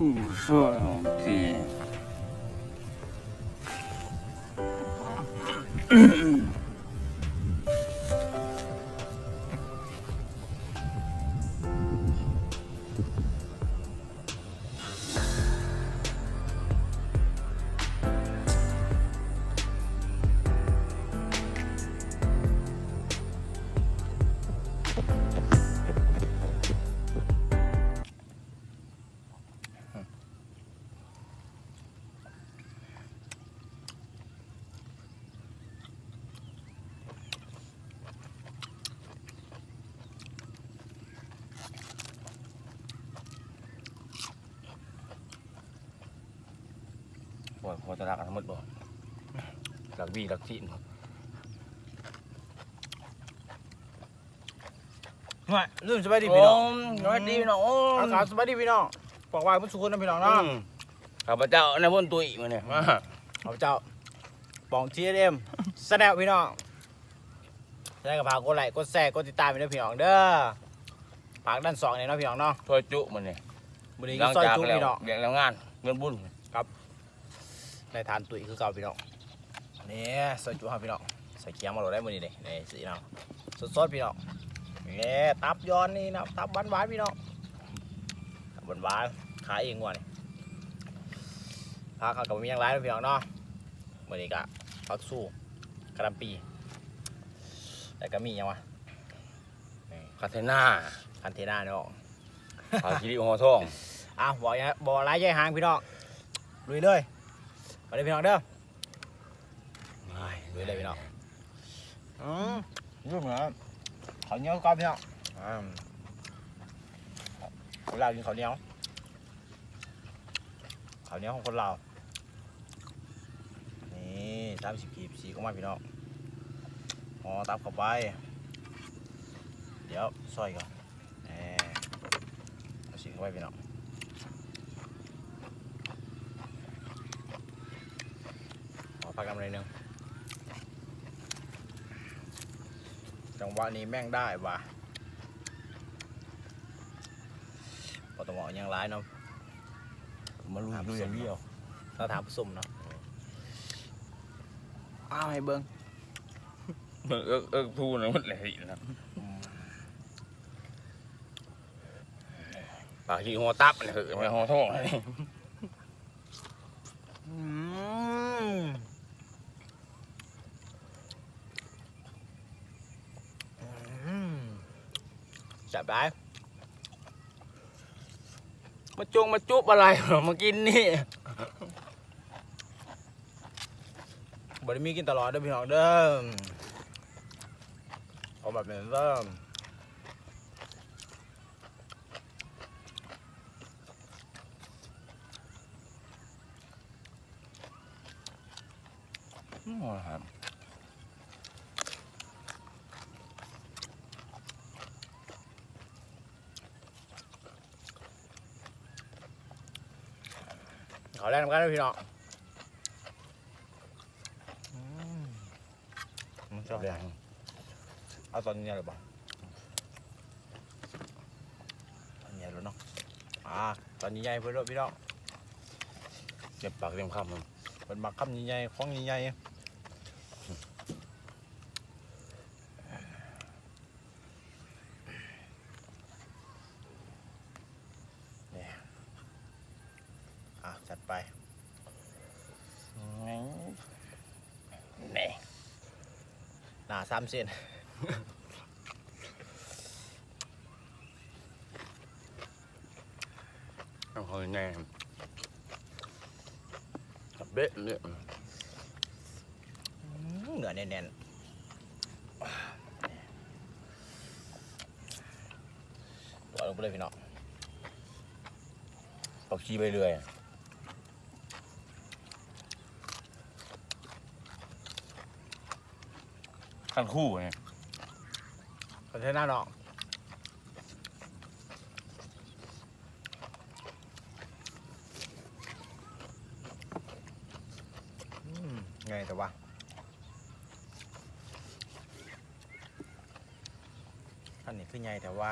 คู่ช่ หัวตะลักทั้งหมดบ่หลักบีหลักที่มาลื่นสบายดีพี่น้องสวัสดีพี่น้องโอ้อากาศสบายดีพี่น้องบอกว่ามันสุขนะพี่น้องเนาะข้าพเจ้าในพ้นตุยมาเนี่ยมาเอาเจ้าปองทีเอ็มแสดงพี่น้องแสดงกับพากกดไลค์กดแชร์กดติดตามไปด้วยพี่น้องเด้อฝากด้านสองเนี่ยเนาะพี่น้องเนาะถ้วยจุมาเนี่ยบุรีหลัก็งซอยจากจุแล้วพี่น้องเรียนแล้วงานเงินบุญ ในทานตุ๋ยคือเก่าพี่น้องนี่ซอยจุครับพี่น้องใส่เกี๊ยวมาโหลดได้มื้อนี้นี่นี่สิน้องสดๆพี่น้องนี่ตับย้อนนี่นะตับหวานๆพี่น้องตับหวานๆขายเองว่ะนี่พาเขากับมีอย่างไรนะพี่น้องเนาะมื้อนี้ก็ผักสู้กระหลำปีแล้วก็มีหยังวะนี่คาเทน่าคันเทน่าเนาะผาคิริโอทองอะบ่อยบ่ร้ายใหญ่หางพี่น้องลุยเลย ไปเลยพี่น้องเด้อลุยเลยพี่น้องอืมยุ่งเหรอข้าวเหนียวก่อนพี่น้องอ่าคนลาวกินข้าวเหนียวข้าวเหนียวของคนลาวนี่สามสิบกีบสีของมาพี่น้องอ๋อตับเข้าไป เดี๋ยวซอยก่อนเอาสีเข้าไปพี่น้อง ขอพั กน้ำหน่อยหนึงจังหวะนี้แม่งได้ว่ะพอต้องบอกยังร้ายเนาะมาลุยลุยอย่างเดียวถ้าถามผู้สมเนาะอ้าวให้เบิ้งเอิกเอิกพูนะมันเลยนะผาคิริโอตับเนี่ยคือไม่โอทองเลย อืมอืมจับได้ มาจงมาจุบอะไรหรอมากินนี่บริมีกินตลอดเด้อพี่น้องเด้อเอาแบบนี้เด้อ แรกน้ำกันด้วยพี่น้องมันชอบแรงเอาตอนนี้เลยป่ะตอนนี้แล้วเนาะอ่าตอนนี้ใหญ่เพื่อนพี่น้องเก็บปากเต็มคำมันเป็นปากคำใหญ่ๆของใหญ่ๆเนี่ยอะจัด ไปนี่หนาสามเซนต้องคอยแน่กับเบ๊ะเนี่ยเหนือแน่นๆตัวลงไปเลยพี่น้องปักชีไปเรื่อย กันคู่เนี่ยคอนเทนเนอร์น้องอืมไงแต่ว่าท่านนี่คือไงแต่ว่า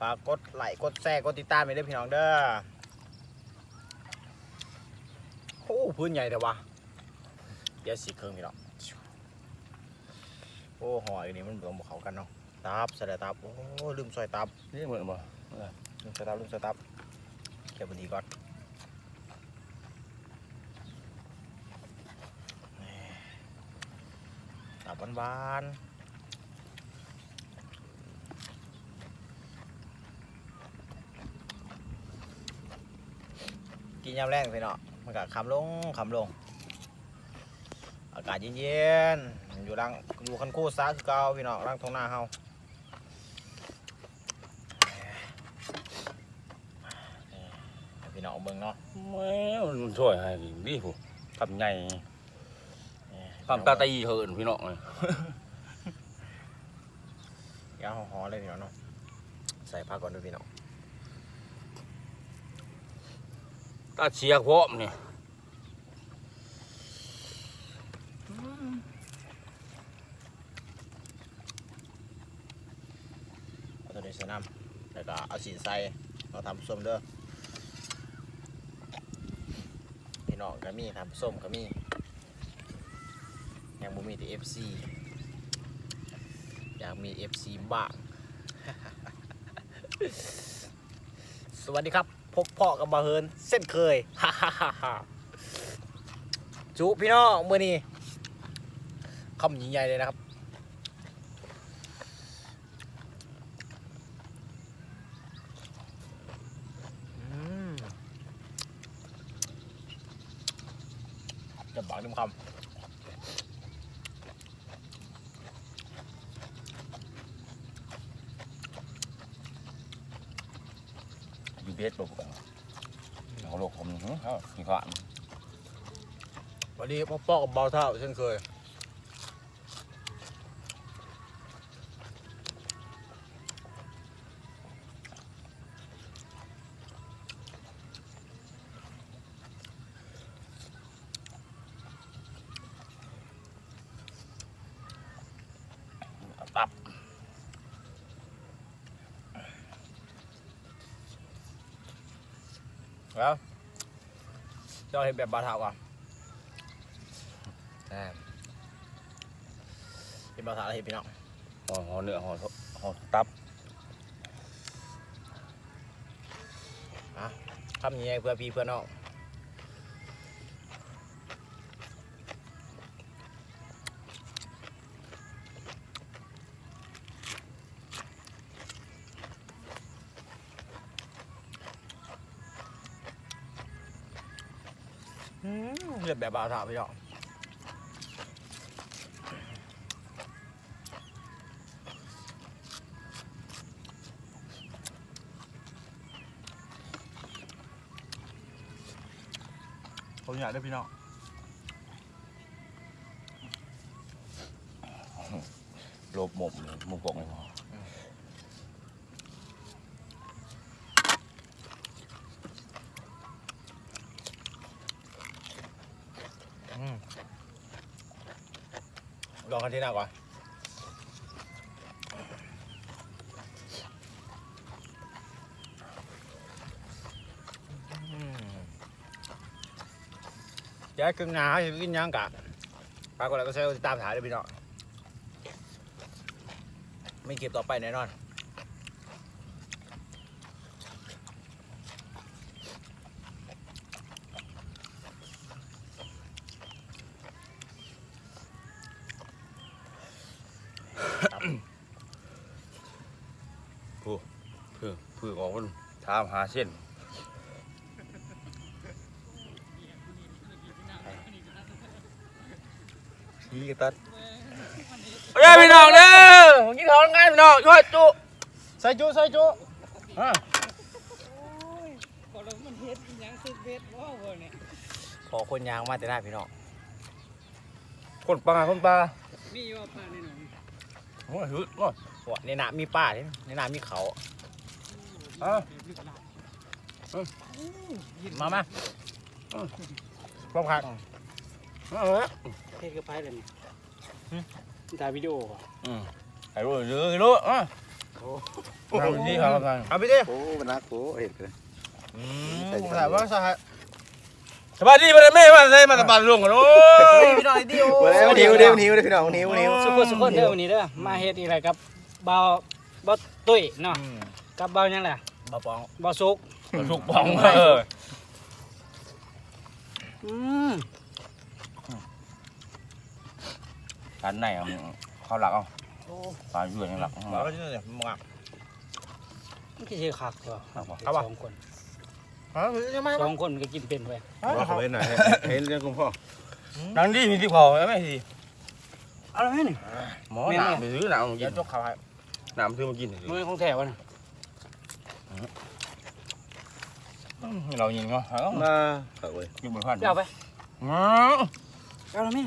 ฝากกดไลค์กดแชร์กดติดตามไปด้วยพี่น้องเด้อโอ้พื้นใหญ่แต่วะเดี๋ยวสีเครื่องพี่น้องโอ้หอยนี่มันบ่เขากันเนาะตับใส่ได้ตับโอ้ลืมซอยตับนี่เหมือนบ่ลืมซอยตับลืมซอยตับเก็บบดีก่อนตับหวานๆ กินยามแรงพี่เนาะมันก็คำลงคำลง อากาศเย็นๆอยู่รังอยู่คันคู่ซ้าคือเก่าพี่น้องรังทงหน้าเฮาให้พี่น้องเบิ่งเนาะแม่มันช่วยให้ดีผู้ทำใหญ่ทำตาตีเหินพี่น้องเลยยาวหอๆเลยพี่น้องเนาะใส่ผักก่อนด้วยพี่น้อง ตาเชียพร้อมนี่เอาตัวนี้ใส่น้ำแล้วก็เอาสีใส่เราทำส้มเด้อพี่น้องก็มีทำส้มก็มียังบ่มีแต่ FC อยากมี FC บ้าง สวัสดีครับ พบพ่อกับบาเฮินเส้นเคยฮ่าฮ่าฮ่าจุพี่น้องเมื่อนี้คำหญิงใหญ่เลยนะครับจะบอกน้ำคอยู่เบสบ่กันเอาโลก เอ้ามีขวานำวันนี้พ่อพ่อกับเบาเท่าเช่นเคยเอาตับแล้ว เจ้าเห็นแบบบาเท่าก่อนแหมเห็นบาเท่าแล้วเห็นพี่น้องห่อห่อเนื้อห่อห่อตับคำใหญ่ๆเพื่อพี่เพื่อน้อง เลือดแบบบาเท่าพี่น้องผมอยากได้พี่น้อง โลบหมกเลยหมุกปกเลยพอ อืม ลองกันที่หน้าก่อนอืมเดี๋ยวครึ่งหนาจะกินยังกะปรากฏแล้วก็ใช้ติดตามถ่ายเลยพี่น้องไม่เก็บต่อไปแน่นอน คือคือออกมันทามหาเส้นชี้กันตัดเอ้ยพี่น้องเด้อกินข้าวงานพี่น้องช่วยจุใส่จุใส่จุอะพอเรามันเฮ็ดอิหยังสุดเบ็ดว้าวเว้ยเนี่ยขอคนยางมาแต่หน้าพี่น้องคนปลาคนปลามีว่าปลาในหนองโอ้ยฮึดโอ้ยหัวในน้ำมีป้าเด้ในน้ำมีเขา อะลึกลับมามาพร้อมครับเอาละเฮ็ดกับไผเลยนี่ถ่ายวิดีโออะอืมไอ้รู้หรือรู้อะเอาดีครับท่านเอาไปดิโอ้มันนักโอ้เห็นเลยอืมแต่ว่าสหายสบายดีมาเลยแม่มาเลยมาตะบานลุงกันโอ้ยพี่น้อยดิโอวันนี้วันนี้วันนี้วันนี้พี่น้องวันนี้วันนี้สุขสุขคนเด้อวันนี้เด้อมาเฮ็ดอีไรกับเบาเบาตุ้ยเนาะกับเบาหยังแหละ บะปองเบาสุกสุกปองเอออืมกันไหนเอาเขาหลักเอาปลาอยู่ยังหลักบอกว่าที่นี่มึงอะมันคือสิคักตัวครับว่ะสองคนฮะยังไม่สองคนมันก็กินเป็นเว้ยว่าเขาเห็นหน่อยเห็นเรื่องคุณพ่อดังดีมีที่พอไหมทีเอาแล้วแม่นี่หมอหนามไปซื้อหนามกิเดี๋ยนวจกเขาให้หนามซื้อมากินมือของแถวน่ะ เรายิงเนาะมาเขาเว้ยกินบนพันเอาไปอ๋อเอาแล้วแม่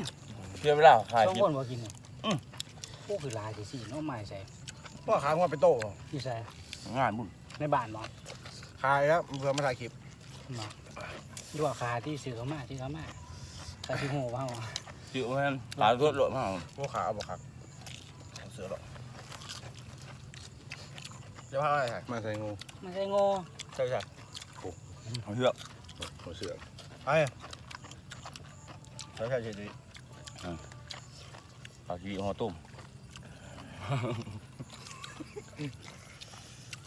เทียบเวลาขายสองกินคนบ่กินเนี่ยโอ้คือหลายสิสิเนาะไม้ใส่พ่อขายงวดไปโต้ที่ใส่งานบุญในบ้านบ่ขายครับเพื่อมาถ่ายคลิปบ่ดูว่าคาที่ซื้อเขามาที่เขามาคาที่โหว่าว่าจิ๋วแม่นหลายตัวโหลดมาพวกขาเอาบ่ครับเสือหรอกจะพาอะไรถ่ายมาใส่งูไม่ใช่โง่ใช่ใช่ เอาเหือกหัวเสือไอ้ใช่ใช่ใช่ดีปลาขี้ห่อต้ม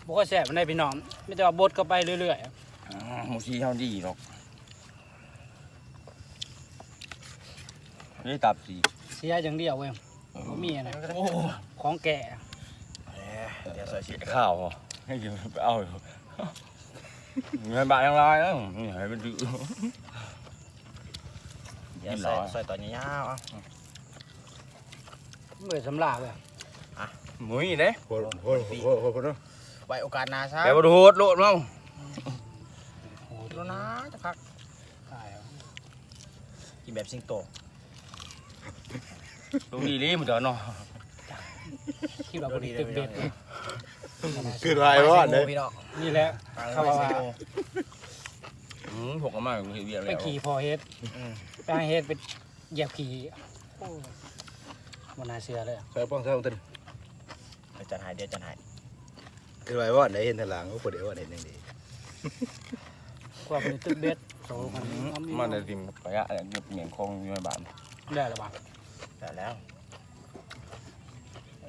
บ่ค่อยแซ่บมันได้พี่น้องไม่แต่ว่าบดเข้าไปเรื่อยหมูชีเท่าดีหรอกนี่ตับสีๆเสียอย่างเดียวเว้ยบ่มีอันนะของแก่เดี๋ยวใส่ชีสข้าวให้กินไปเอา เงินบาทยังไรนะนี่ให้เป็นดื้อ เดี๋ยวใส่ใส่ตอนยาวๆอะเมื่อสำลาเว้ยหมุ้ยเด้โคตรโคตรโคตรโคตรเนาะไว้โอกาสหน้าซะแต่บไดโหดโลดมั้งโอ้โหแล้วนะจะพักตายแล้วกินแบบสิงโตตรงนี้ลีมันเดี๋ยวเนาะคิดว่าบ่ได้ตึกเบ็ดเลย คือไรวะเนี่ยพี่น้องนี่แหละเขาว่าว่าอืมผมก็มาเวียนไปแล้วขี่พอเฮ็ดไปหาเฮ็ดไปเหยียบขี่โอ้บ่น่าเชื่อเลยใส่ป้องใส่ป้องตึนเดี๋ยวจัดให้เดี๋ยวจัดให้คือไรวะไหนเห็นทางหลังก็ปวดเดี๋ยวเห็นอย่างนี้กว่าบ่ได้ตึกเบ็ดโตมันเอามีมันได้ติ่มไปอะเก็บเหงียงคงอยู่ในบ้านได้แล้วบ่ได้แล้ว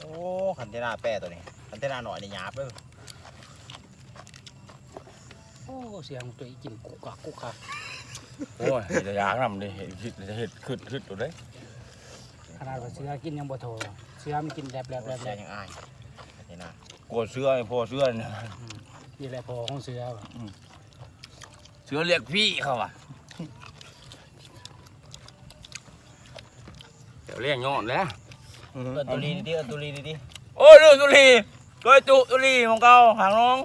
โอ้คันเทน่าแป้ตัวนี้คันเทน่าหน่อยนี่หยาบเลยโอ้เสียงตัวอีกินกุกกักกุกกักโอ้ยจะยากนำเลยเห็ดจะเห็ดขึ้นขึ้นตัวได้ขนาดว่าเสือกินยังบ่โทเสือมันกินแลบแลบแลบแรแลงบยังอายคันเทน่ากลัวเสื้อไอ้พ่อเสื้อเนี่ยนี่แหละพอของเสือว่ะเสื้อเรียกพี่เขาอะเดี๋ยวเรียกยอดแล้ว เอินตุลีดิเอินตุลีดิโอ้ยดูตุลีก้อยจุตุลีของเก่าหางน้อง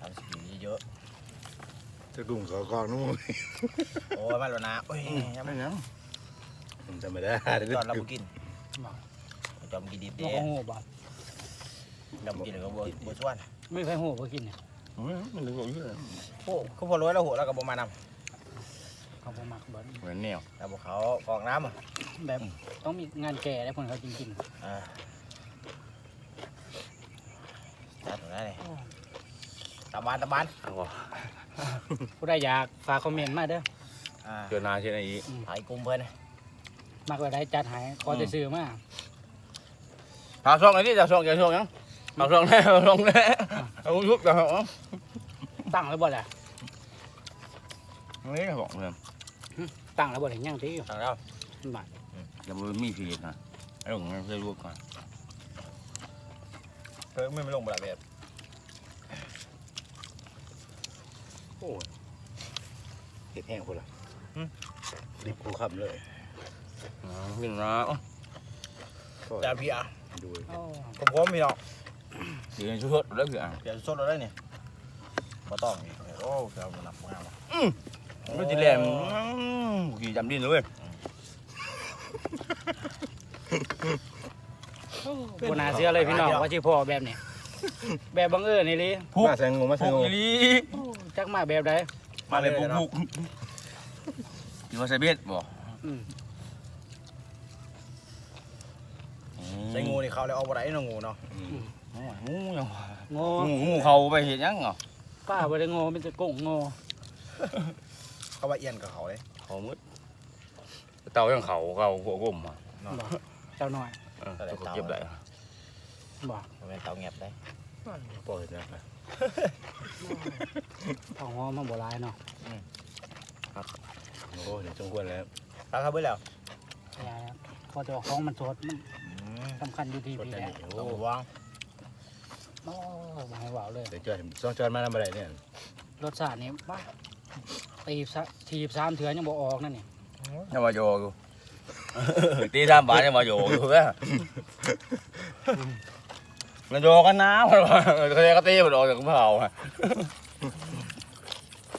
สามสิบปีเยอะจะกลุ่มเขากองนู้นโอ้ยมาแล้วนะโอ้ยยังไม่ไม่ยังธรรมดาจอดเราบุกินจอมกินดิบบ่เด้ขอ งหูบ่เราบุกินเลยก็บัวบัวชวนไม่เคยหูบ่กินเนี่ยมันเหลืออยู่เลยโอ้เขาพอร้อยแล้วหัวแล้วก็บัวมานเขาบ่มักบ่เหมือนแนวำแล้วบัวเขากองน้ำอะแบบต้องมีงานแก่แล้วเพิ่นเขาจริงอ่าจัดตรงนั้นเลยตะบานตะบานๆผู้ใดอยากฝากคอมเมนต์มาเด้ออ่าเจอนาเช่นไอ้ไอ้กลุ่มเพิ่นมักว่าได้จัดให้ขอจะซื้อมาหาช่องไอ้นี่จะช่องจะช่องยัง หาช่องแน่ช่องแน่เอายุบจะเอาตั้งแล้วบ่ล่ะนี่บอกเลยตั้งแล้วบ่ได้ยังที่ทางเราบาดจะไม่มีฟีดนะไอ้หลงไม่เคยรู้ก่อนเพิ่งไม่ไม่ลงบลาเบ็ดโอ้ยเห็ดแห้งคนละรีบกูขับเลยขึ้นนะจานพี่อะดูโอ้ผมพร้อมพี่น้อง เดี๋ยวชุดแล้วคืออะเปลี่ยนสดเราได้เนี่ยมาต้องนี่โอ้เดี๋ยวมันหนักมากว่ะไม่ติดแหลมกี่จำดินเลยบน่าเชื่อเลยพี่น้องว่าสิพ่อแบบนี้แบบบังเอิญนี่ลิพุกมาใส่งูมาใส่งูอีลีจักมาแบบใดมาเลยบุกบุกอยู่ว่าใส่เบ็ดบ่อืมใส่งูนี่เขาเลยเอาบ่ได้เนาะงูเนาะ โอ้ยงูยังงองูงูเขาไปเห็นยังเหรอป้าบ่ได้งอมันจะกงงอเขาว่าเอียนกับเขาเลยเขามืดเต่ายังเขาเขาหัวกลมอะบ่เจ้าน้อยเออเขาเก็บได้บ่มันเป็นเตาแงบได้ปล่อยนะเผางอมาบ่หลายเนาะโอ้เดี๋ยวจงควรแล้วตักเข้าไปแล้วอย่าพอจะเอาของมันสดมันสำคัญอยู่ที่กดพี่ได้แหละนี่ต้อโอ้งวาง โอ้บ่ให้เว้าเลย เดี๋ยวจอดสองจอดมาทำอะไรเนี่ยรสชาตินี่บ้าตีบซะทีบสามเถื่อยังบ่ออกนั่นนี่ยังมาโยกูตีทำบาทยังมาโยกูแม่มันโยกันน้ำมันว่าเขาจะกตีมันออกจากเผาอะ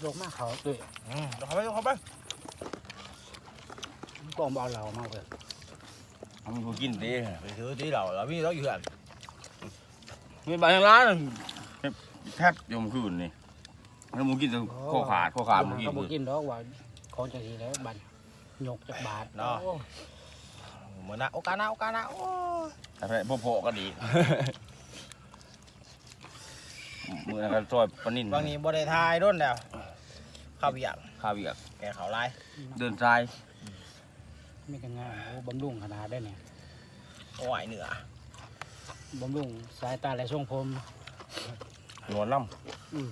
โรคมากเขาตุ้ยอืมเดี๋ยวเข้าไปเดี๋ยวเข้าไปกองบ่เอาเหล่ามาเพิ่นมันกูกินดีไปถือที่เราแล้วพี่ต้องอยู่กัน มีบางร้านแทบยมคืนนี่แล้วมึงกินโคขาดโคขาดมึงกินก็บ่กินดอกว่าของจังซี่แล้วบัดยกจากบาทเนาะโอ้เหมือนนะโอกาสหนะโอกาสหนะโอ้แต่พวกพอก็ดีมือกันซอยปนินบางนี้บ่ได้ทายด้นแล้วข้าวเบียร์ข้าวเบียกแกเขาลายเดินทรายมีแต่งานโอ้บำรุงขนาดได้เนี่ยโอ้ยเหนือ บำรุงสายตาและทรงผม หนวดน้อืม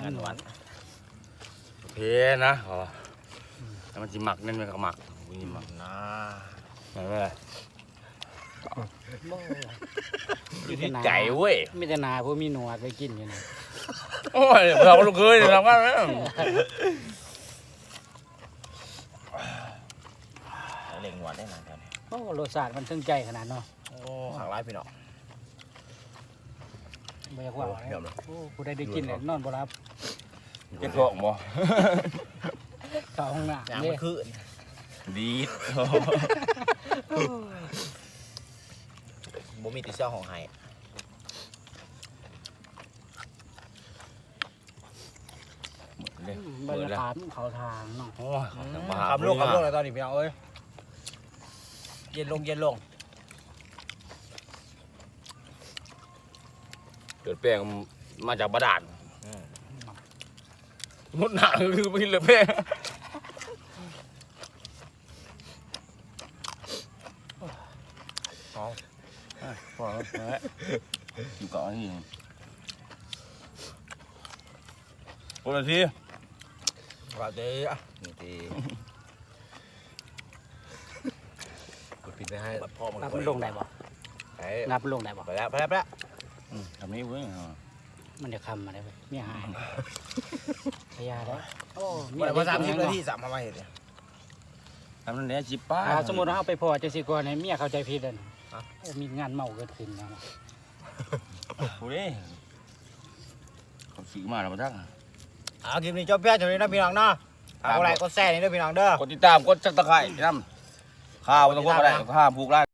งานวันำเพนะอ๋อแต่มันจะหมักนั่นมันก็หมักวิ่งหมักนะนั่นแหละบ่อยู่ที่ใจเว้ย มีแต่หนาผู้มีหนวดไปกินอยู่นี่โอ้ยเราลูกเคยทำกันไหม เล่งหนวดได้นานกัน โอ้รสชาติมันถึงใจขนาดเนาะโอ้ข้างลายพี่น้องบ่อยากว่าโอ้ยอมแล้เลวยโอ้ผู้ใดได้กินเนี่ยนอนบ่หลับเจ็บท้องบ่เข้าห้องน้ำอย่างเด้มันคือดีดบ่มีติดเสื้อของไห้เลยบรรยากาศมันเข้าทางเนาะโอ้ยมาหาขับลูกขับลูกเลยตอนนี้พี่น้องเอ้ย เย็นลงเย็นลง เกิดแป้งมาจากบาดาลมุดหนาคือไปเลยแป้งพอแล้วอยู่เกาะนี่คนละทีว่าเด้อนี่ทีกด ปิดไปให้บัดพ่อมันนับมันลงได้บ่ไอ้นับมันลงได้บ่ไปแล้วไปแล้วไปแล้วทำนี้เว้ยมันจะคำมาได้เว้ยเมียหายพยาได้โอ้เมีบ่ยได้มาสามสิบเด็กนาเนาะทีสามมาเห็นเนี่ยทำนั่นแหละจิบป้าอ่าสมมุติว่าเอาไปพอจังซี่ก่อนให้เมียเข้าใจผิดเด้อฮะโอ้มีงานเมาเกิดขึ้นนะโอ้ยเขาซื้อมาแล้วมาทั้งเอาคลิปนี้จบเพียงเท่านี้นะพี่น้องเนาะเอาอะไรก็แซ่นี่เด้อพี่น้องเด้อกดติดตามกดจับตะไคร้น้ำ ข้าวต้องกดอะไรข้าวผูกไล่